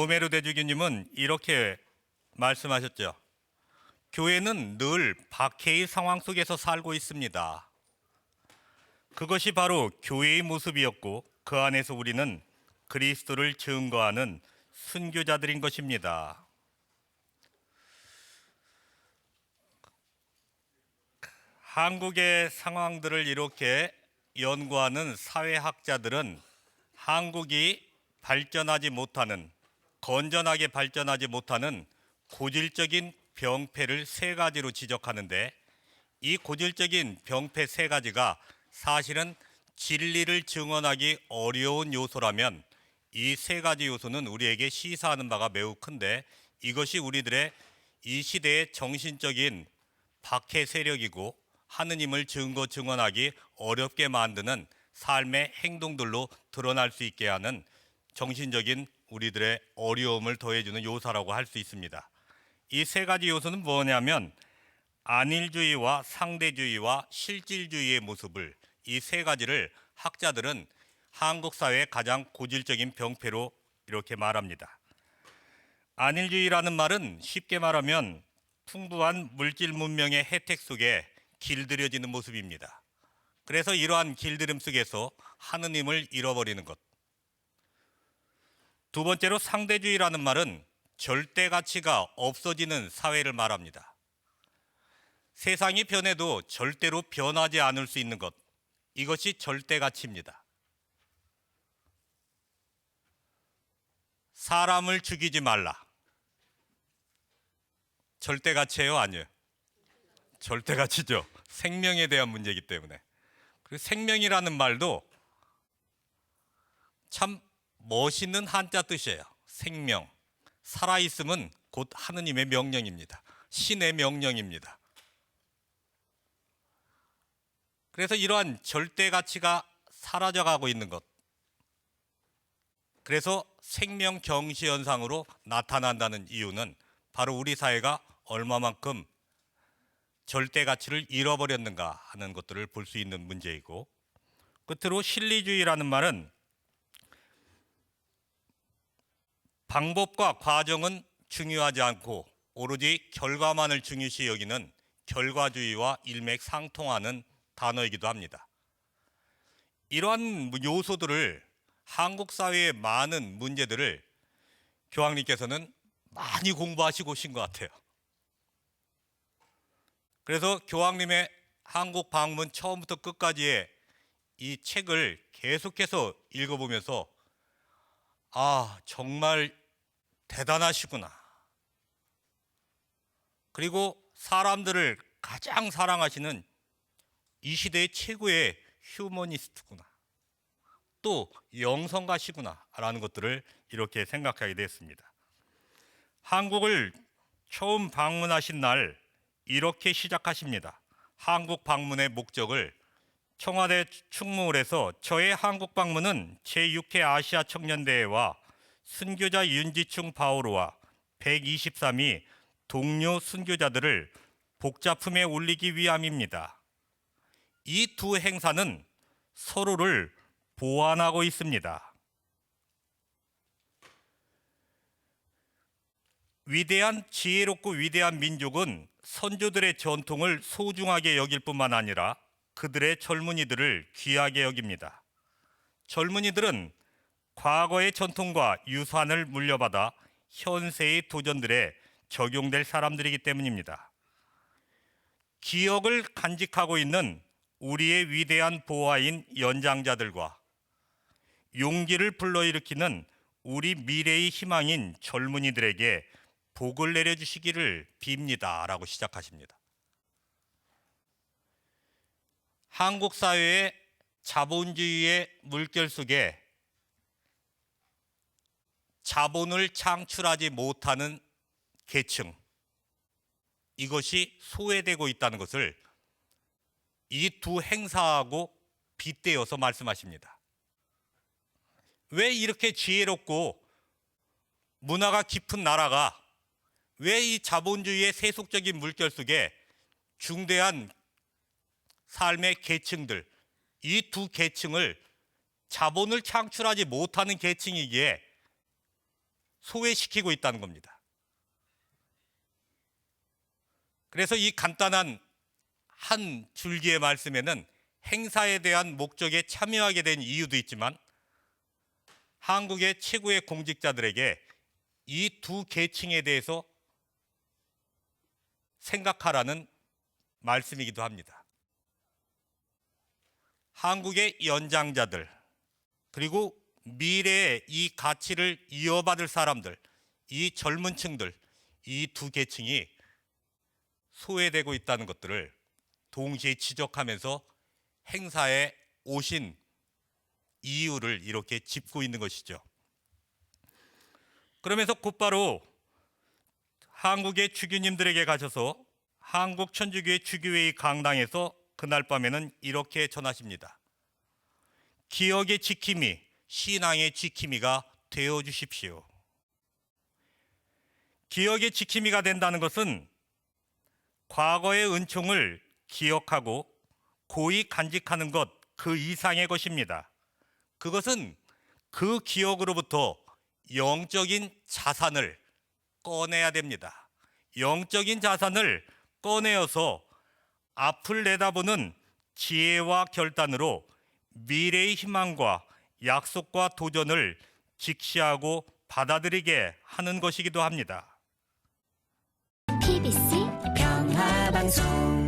노메르 대주교님은 이렇게 말씀하셨죠. 교회는 늘 박해의 상황 속에서 살고 있습니다. 그것이 바로 교회의 모습이었고 그 안에서 우리는 그리스도를 증거하는 순교자들인 것입니다. 한국의 상황들을 이렇게 연구하는 사회학자들은 한국이 발전하지 못하는 건전하게 발전하지 못하는 고질적인 병폐를 세 가지로 지적하는데 이 고질적인 병폐 세 가지가 사실은 진리를 증언하기 어려운 요소라면 이 세 가지 요소는 우리에게 시사하는 바가 매우 큰데 이것이 우리들의 이 시대의 정신적인 박해 세력이고 하느님을 증거 증언하기 어렵게 만드는 삶의 행동들로 드러날 수 있게 하는 정신적인 우리들의 어려움을 더해주는 요소라고 할 수 있습니다. 이 세 가지 요소는 뭐냐면 안일주의와 상대주의와 실질주의의 모습을 이 세 가지를 학자들은 한국 사회의 가장 고질적인 병폐로 이렇게 말합니다. 안일주의라는 말은 쉽게 말하면 풍부한 물질 문명의 혜택 속에 길들여지는 모습입니다. 그래서 이러한 길들임 속에서 하느님을 잃어버리는 것. 두 번째로 상대주의라는 말은 절대 가치가 없어지는 사회를 말합니다. 세상이 변해도 절대로 변하지 않을 수 있는 것. 이것이 절대 가치입니다. 사람을 죽이지 말라. 절대 가치예요, 아니에요? 절대 가치죠. 생명에 대한 문제이기 때문에. 그리고 생명이라는 말도 참 멋있는 한자 뜻이에요. 생명. 살아 있음은 곧 하느님의 명령입니다. 신의 명령입니다. 그래서 이러한 절대 가치가 사라져 가고 있는 것. 그래서 생명 경시 현상으로 나타난다는 이유는 바로 우리 사회가 얼마만큼 절대 가치를 잃어버렸는가 하는 것들을 볼 수 있는 문제이고 끝으로 실리주의라는 말은 방법과 과정은 중요하지 않고 오로지 결과만을 중요시 여기는 결과주의와 일맥상통하는 단어이기도 합니다. 이러한 요소들을 한국 사회의 많은 문제들을 교황님께서는 많이 공부하시고 오신 것 같아요. 그래서 교황님의 한국 방문 처음부터 끝까지의 이 책을 계속해서 읽어보면서 아, 정말 대단하시구나. 그리고 사람들을 가장 사랑하시는 이 시대의 최고의 휴머니스트구나. 또 영성가시구나라는 것들을 이렇게 생각하게 됐습니다. 한국을 처음 방문하신 날 이렇게 시작하십니다. 한국 방문의 목적을 청와대 충무홀에서 저의 한국 방문은 제6회 아시아 청년대회와 순교자 윤지충 바오로와 123위 동료 순교자들을 복자품에 올리기 위함입니다. 이 두 행사는 서로를 보완하고 있습니다. 위대한 지혜롭고 위대한 민족은 선조들의 전통을 소중하게 여길 뿐만 아니라 그들의 젊은이들을 귀하게 여깁니다. 젊은이들은 과거의 전통과 유산을 물려받아 현세의 도전들에 적용될 사람들이기 때문입니다. 기억을 간직하고 있는 우리의 위대한 보아인 연장자들과 용기를 불러일으키는 우리 미래의 희망인 젊은이들에게 복을 내려주시기를 빕니다. 라고 시작하십니다. 한국 사회의 자본주의의 물결 속에 자본을 창출하지 못하는 계층, 이것이 소외되고 있다는 것을 이 두 행사하고 빗대어서 말씀하십니다. 왜 이렇게 지혜롭고 문화가 깊은 나라가 왜 이 자본주의의 세속적인 물결 속에 중대한 삶의 계층들, 이 두 계층을 자본을 창출하지 못하는 계층이기에 소외시키고 있다는 겁니다. 그래서 이 간단한 한 줄기의 말씀에는 행사에 대한 목적에 참여하게 된 이유도 있지만 한국의 최고의 공직자들에게 이 두 계층에 대해서 생각하라는 말씀이기도 합니다. 한국의 연장자들 그리고 미래의 이 가치를 이어받을 사람들, 이 젊은 층들, 이 두 계층이 소외되고 있다는 것들을 동시에 지적하면서 행사에 오신 이유를 이렇게 짚고 있는 것이죠. 그러면서 곧바로 한국의 주교님들에게 가셔서 한국 천주교회 주교회의 강당에서 그날 밤에는 이렇게 전하십니다. 기억의 지킴이, 신앙의 지킴이가 되어 주십시오. 기억의 지킴이가 된다는 것은 과거의 은총을 기억하고 고이 간직하는 것 그 이상의 것입니다. 그것은 그 기억으로부터 영적인 자산을 꺼내야 됩니다. 영적인 자산을 꺼내어서 앞을 내다보는 지혜와 결단으로 미래의 희망과 약속과 도전을 직시하고 받아들이게 하는 것이기도 합니다. TBC 평화방송